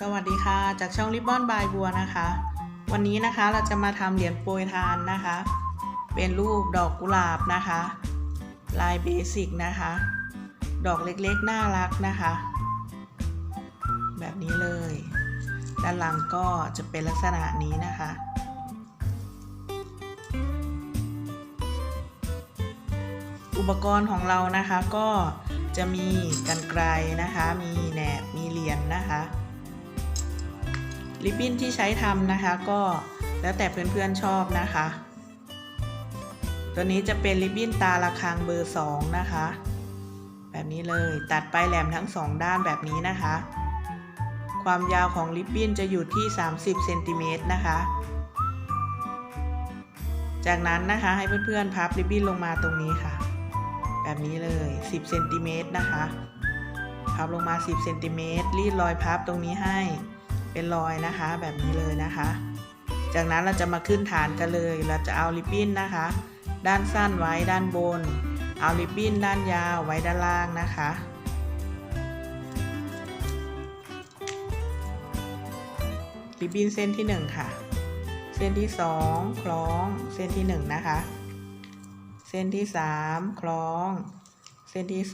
สวัสดีค่ะ จากช่องริบบอนบายบัวนะคะ วันนี้นะคะเราจะมาทำเหรียญโปรยทานนะคะ เป็นรูปดอกกุหลาบนะคะ ลายเบสิกนะคะ ดอกเล็กๆ น่ารักนะคะ แบบนี้เลย ด้านหลังก็จะเป็นลักษณะนี้นะคะอุปกรณ์ของเรานะคะก็จะมีกันไกลนะคะ มีแหนบ มีเหรียญนะคะ ริบบิ้นที่ใช้ทำนะคะก็แล้วแต่เพื่อนๆชอบนะคะ ตัวนี้จะเป็นริบบิ้นตาระฆังเบอร์ 2 นะคะ แบบนี้เลยตัดปลายแหลมทั้ง 2 ด้านแบบนี้นะคะ ความยาวของริบบิ้นจะอยู่ที่ 30เซนติเมตรนะคะ จากนั้นนะคะให้เพื่อนๆพับริบบิ้นลงมาตรงนี้ค่ะ แบบนี้เลย 10เซนติเมตรนะคะพับลงมา 10เซนติเมตรรีดรอยพับตรงนี้ให้ เป็นรอยนะคะ แบบนี้เลยนะคะ จากนั้นเราจะมาขึ้นฐานกันเลย เราจะเอาริบบิ้นนะคะ ด้านสั้นไว้ด้านบน เอาริบบิ้นด้านยาวไว้ด้านล่างนะคะริบบิ้นเส้นที่ 1 ค่ะ เส้นที่ 2 คล้อง เส้นที่ 1 นะคะ เส้นที่ 3 คล้อง เส้นที่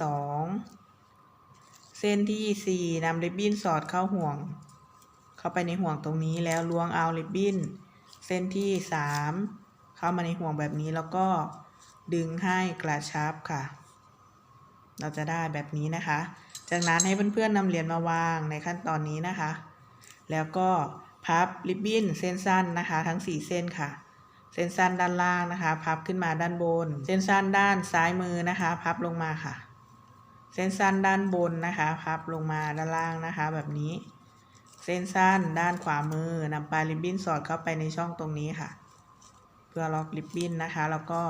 2 เส้นที่ 4นำริบบิ้นสอดเข้าห่วง เข้าไปในห่วงตรงนี้แล้วล้วงเอาริบบิ้น เส้นที่3เข้ามาในห่วงแบบนี้แล้วก็ดึงให้กระชับค่ะ เราจะได้แบบนี้นะคะ จากนั้นให้เพื่อนๆนำเหรียญมาวางในขั้นตอนนี้นะคะ แล้วก็พับริบบิ้นเส้นสั้นนะคะ ทั้ง 4 เส้นค่ะ เส้นสั้นด้านล่างนะคะ พับขึ้นมาด้านบน เส้นสั้นด้านซ้ายมือนะคะ พับลงมาค่ะ เส้นสั้นด้านบนนะคะ พับลงมาด้านล่างนะคะ แบบนี้ เส้นสั้นด้านขวามือนำปลายริบบิ้นสอดเข้าไปในช่องตรงนี้ค่ะ เพื่อล็อกริบบิ้นนะคะ แล้วก็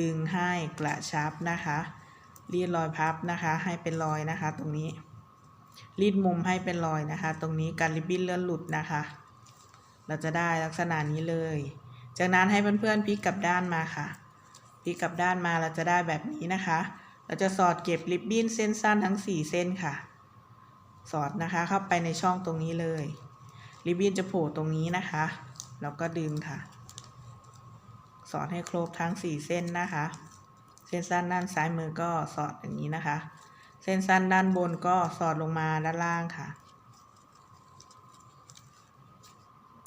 ดึงให้กระชับนะคะรีดรอยพับนะคะ ให้เป็นรอยนะคะ ตรงนี้ รีดมุมให้เป็นรอยนะคะ ตรงนี้การริบบิ้นเลื่อนหลุดนะคะ เราจะได้ลักษณะนี้เลย จากนั้นให้เพื่อนๆพลิกกลับด้านมาค่ะพลิกกลับด้านมาเราจะได้แบบนี้นะคะ เราจะสอดเก็บริบบิ้นเส้นสั้นทั้ง 4 เส้นค่ะ สอดนะคะเข้าไปในช่องตรงนี้เลยริบบิ้นจะโผล่ตรงนี้นะคะ แล้วก็ดึงค่ะ สอดให้ครบทั้ง 4 เส้นนะคะ เส้นสั้นด้านซ้ายมือก็สอดอย่างนี้นะคะ เส้นสั้นด้านบนก็สอดลงมาด้านล่างค่ะ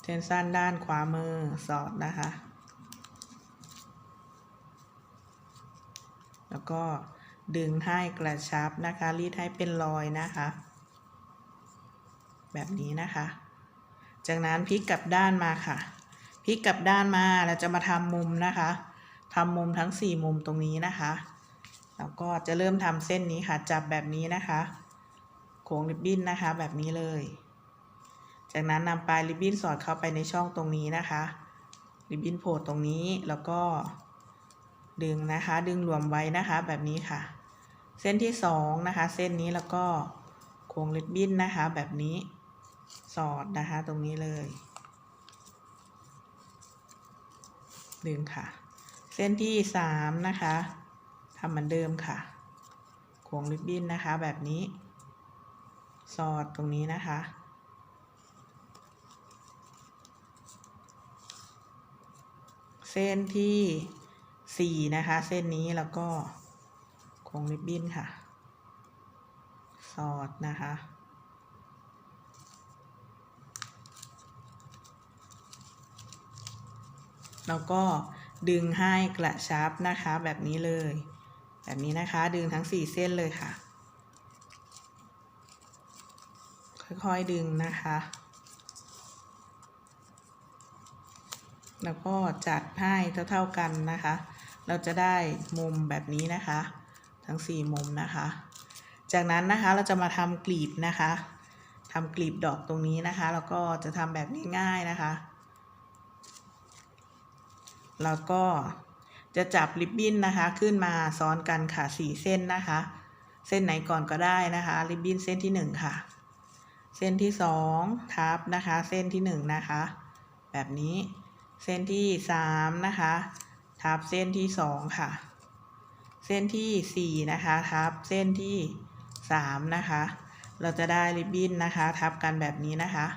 เส้นสั้นด้านขวามือสอดนะคะ แล้วก็ดึงให้กระชับนะคะ รีดให้เป็นรอยนะคะ แบบนี้นะคะ จากนั้นพลิกกลับด้านมาค่ะ พลิกกลับด้านมาเราจะมาทำมุมนะคะ ทำมุมทั้ง 4 มุมตรงนี้นะคะ แล้วก็จะเริ่มทำเส้นนี้ค่ะ จับแบบนี้นะคะ โค้งริบบิ้นนะคะ แบบนี้เลย จากนั้นนำปลายริบบิ้นสอดเข้าไปในช่องตรงนี้นะคะ ริบบิ้นโผล่ตรงนี้แล้วก็ดึงนะคะ ดึงรวมไว้นะคะแบบนี้ค่ะ เส้นที่สองนะคะ เส้นนี้แล้วก็โค้งริบบิ้นนะคะ แบบนี้ สอดนะคะตรงนี้เลย ดึงค่ะ เส้นที่สามนะคะทำเหมือนเดิมค่ะโค้งริบบิ้นนะคะแบบนี้ สอดตรงนี้นะคะ เส้นที่สี่นะคะ เส้นนี้แล้วก็โค้งริบบิ้นค่ะ สอดนะคะ แล้วก็ดึงให้กระชับนะคะ แบบนี้เลย แบบนี้นะคะ ดึงทั้งสี่เส้นเลยค่ะ ค่อยๆดึงนะคะ แล้วก็จัดให้เท่าๆกันนะคะ เราจะได้มุมแบบนี้นะคะ ทั้ง 4 มุมนะคะ จากนั้นนะคะเราจะมาทำกลีบนะคะทำกลีบดอกตรงนี้นะคะ แล้วก็จะทำแบบนี้ง่ายนะคะ แล้วก็จะจับริบบิ้นนะคะ ขึ้นมาซ้อนกันค่ะสี่เส้นนะคะ เส้นไหนก่อนก็ได้นะคะ ริบบิ้นเส้นที่หนึ่งค่ะ เส้นที่สองทับนะคะ เส้นที่หนึ่งนะคะ แบบนี้เส้นที่สามนะคะ ทับเส้นที่สองค่ะ เส้นที่สี่นะคะ ทับเส้นที่สามนะคะ เราจะได้ริบบิ้นนะคะ ทับกันแบบนี้นะคะ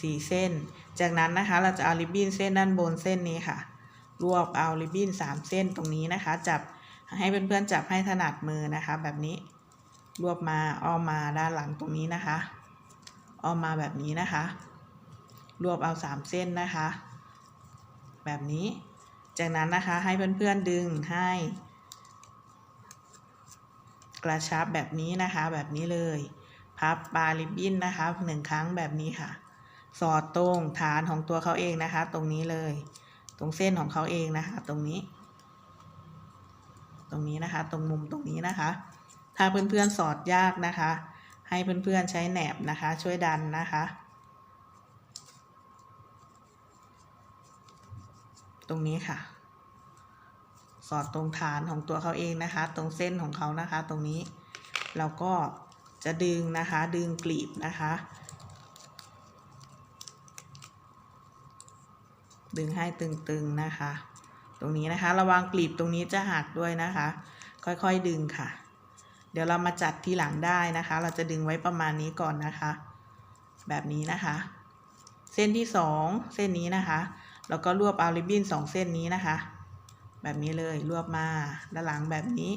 สี่เส้น จากนั้นนะคะเราจะเอาริบบิ้นเส้นด้านบนเส้นนี้ค่ะ รวบเอาริบบิ้นสามเส้นตรงนี้นะคะ จับให้เพื่อนๆจับให้ถนัดมือนะคะ แบบนี้รวบมาอ้อมมาด้านหลังตรงนี้นะคะอ้อมมาแบบนี้นะคะ รวบเอาสามเส้นนะคะ แบบนี้ จากนั้นนะคะให้เพื่อนๆดึงให้กระชับแบบนี้นะคะ แบบนี้เลย พับปลาริบบิ้นนะคะหนึ่งครั้งแบบนี้ค่ะ สอดตรงฐานของตัวเขาเองนะคะ ตรงนี้เลย ตรงเส้นของเขาเองนะคะ ตรงนี้ ตรงนี้นะคะ ตรงมุมตรงนี้นะคะ ถ้าเพื่อนๆสอดยากนะคะ ให้เพื่อนๆใช้แหนบนะคะ ช่วยดันนะคะ ตรงนี้ค่ะ สอดตรงฐานของตัวเขาเองนะคะ ตรงเส้นของเขานะคะ ตรงนี้เราก็จะดึงนะคะ ดึงกลีบนะคะ ดึงให้ตึงๆนะคะ ตรงนี้นะคะ ระวังกลีบตรงนี้จะหักด้วยนะคะ ค่อยๆดึงค่ะ เดี๋ยวเรามาจัดทีหลังได้นะคะ เราจะดึงไว้ประมาณนี้ก่อนนะคะ แบบนี้นะคะ เส้นที่สองเส้นนี้นะคะ แล้วก็รวบเอาริบบิ้นสองเส้นนี้นะคะ แบบนี้เลยรวบมาด้านหลังแบบนี้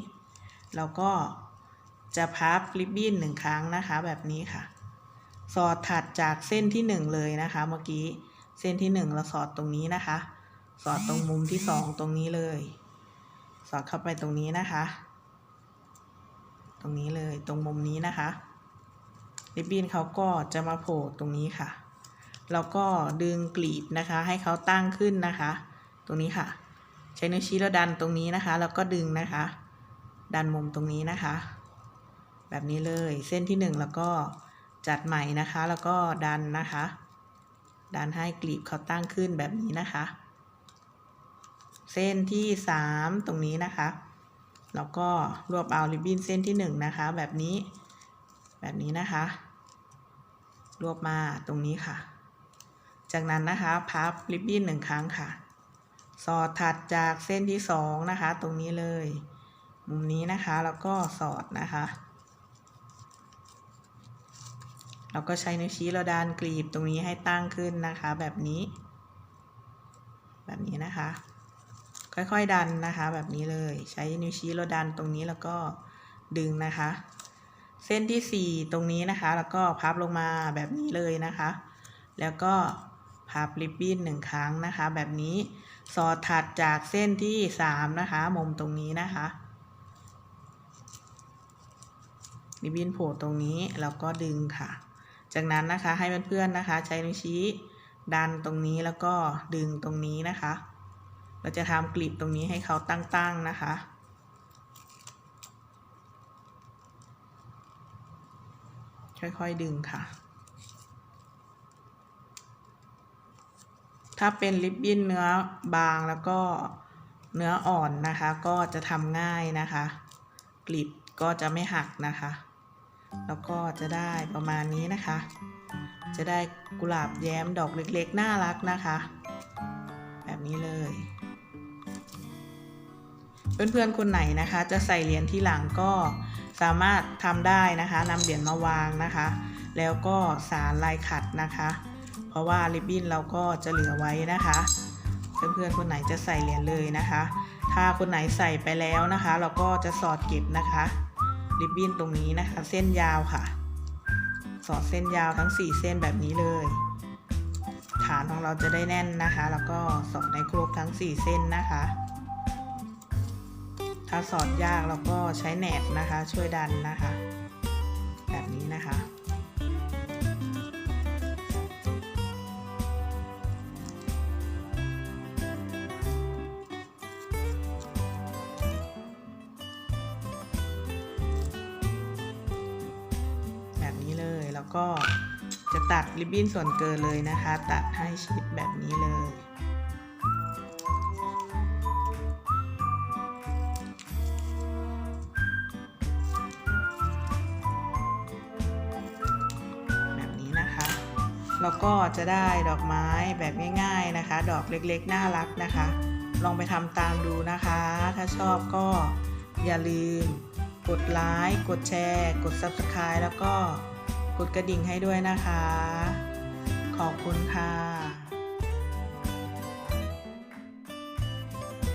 แล้วก็จะพับริบบิ้นหนึ่งครั้งนะคะ แบบนี้ค่ะ สอดถัดจากเส้นที่หนึ่งเลยนะคะ เมื่อกี้ เส้นที่หนึ่งเราสอดตรงนี้นะคะ สอดตรงมุมที่สองตรงนี้เลย สอดเข้าไปตรงนี้นะคะ ตรงนี้เลยตรงมุมนี้นะคะริบบิ้นเขาก็จะมาโผล่ตรงนี้ค่ะ แล้วก็ดึงกลีบนะคะ ให้เขาตั้งขึ้นนะคะ ตรงนี้ค่ะ ใช้นิ้วชี้แล้วดันตรงนี้นะคะ แล้วก็ดึงนะคะ ดันมุมตรงนี้นะคะ แบบนี้เลยเส้นที่หนึ่งแล้วก็จัดใหม่นะคะ แล้วก็ดันนะคะ ดันให้กลีบเขาตั้งขึ้นแบบนี้นะคะ เส้นที่สามตรงนี้นะคะ แล้วก็รวบเอาริบบิ้นเส้นที่หนึ่งนะคะ แบบนี้ แบบนี้นะคะ รวบมาตรงนี้ค่ะ จากนั้นนะคะพับริบบิ้นหนึ่งครั้งค่ะ สอดถัดจากเส้นที่สองนะคะ ตรงนี้เลย มุมนี้นะคะ แล้วก็สอดนะคะ เราก็ใช้นิ้วชี้เราดันกลีบตรงนี้ให้ตั้งขึ้นนะคะ แบบนี้ แบบนี้นะคะ ค่อยๆดันนะคะ แบบนี้เลย ใช้นิ้วชี้เราดันตรงนี้แล้วก็ดึงนะคะ เส้นที่สี่ตรงนี้นะคะ แล้วก็พับลงมาแบบนี้เลยนะคะ แล้วก็พับริบบิ้นหนึ่งครั้งนะคะ แบบนี้สอดถัดจากเส้นที่สามนะคะ มุมตรงนี้นะคะริบบิ้นโผล่ตรงนี้แล้วก็ดึงค่ะ จากนั้นนะคะให้เพื่อนๆนะคะ ใช้นิ้วชี้ดันตรงนี้แล้วก็ดึงตรงนี้นะคะ เราจะทำกลีบตรงนี้ให้เขาตั้งๆนะคะ ค่อยๆดึงค่ะ ถ้าเป็นริบบิ้นเนื้อบางแล้วก็เนื้ออ่อนนะคะ ก็จะทำง่ายนะคะ กลีบก็จะไม่หักนะคะ แล้วก็จะได้ประมาณนี้นะคะ จะได้กุหลาบแย้มดอกเล็กๆ น่ารักนะคะ แบบนี้เลย เพื่อนๆ คนไหนนะคะ จะใส่เหรียญที่หลังก็สามารถทำได้นะคะนำเหรียญมาวางนะคะ แล้วก็สารลายขัดนะคะ เพราะว่าริบบิ้นเราก็จะเหลือไว้นะคะเพื่อนๆคนไหนจะใส่เหรียญเลยนะคะ ถ้าคนไหนใส่ไปแล้วนะคะ เราก็จะสอดเก็บนะคะ ริบบิ้นตรงนี้นะคะ เส้นยาวค่ะ สอดเส้นยาวทั้ง 4 เส้นแบบนี้เลย ฐานของเราจะได้แน่นนะคะ แล้วก็สอดในครบทั้ง 4 เส้นนะคะ ถ้าสอดยากเราก็ใช้แหนบนะคะ ช่วยดันนะคะ แบบนี้นะคะ แล้วก็จะตัดริบบิ้นส่วนเกินเลยนะคะ ตัดให้ชิดแบบนี้เลย แบบนี้นะคะ แล้วก็จะได้ดอกไม้แบบง่ายๆนะคะ ดอกเล็กๆ น่ารักนะคะ ลองไปทำตามดูนะคะ ถ้าชอบก็อย่าลืมกดไลค์ กดแชร์ กด Subscribe แล้วก็ ดกระดิ่งให้ด้วยนะคะ ขอบคุณค่ะ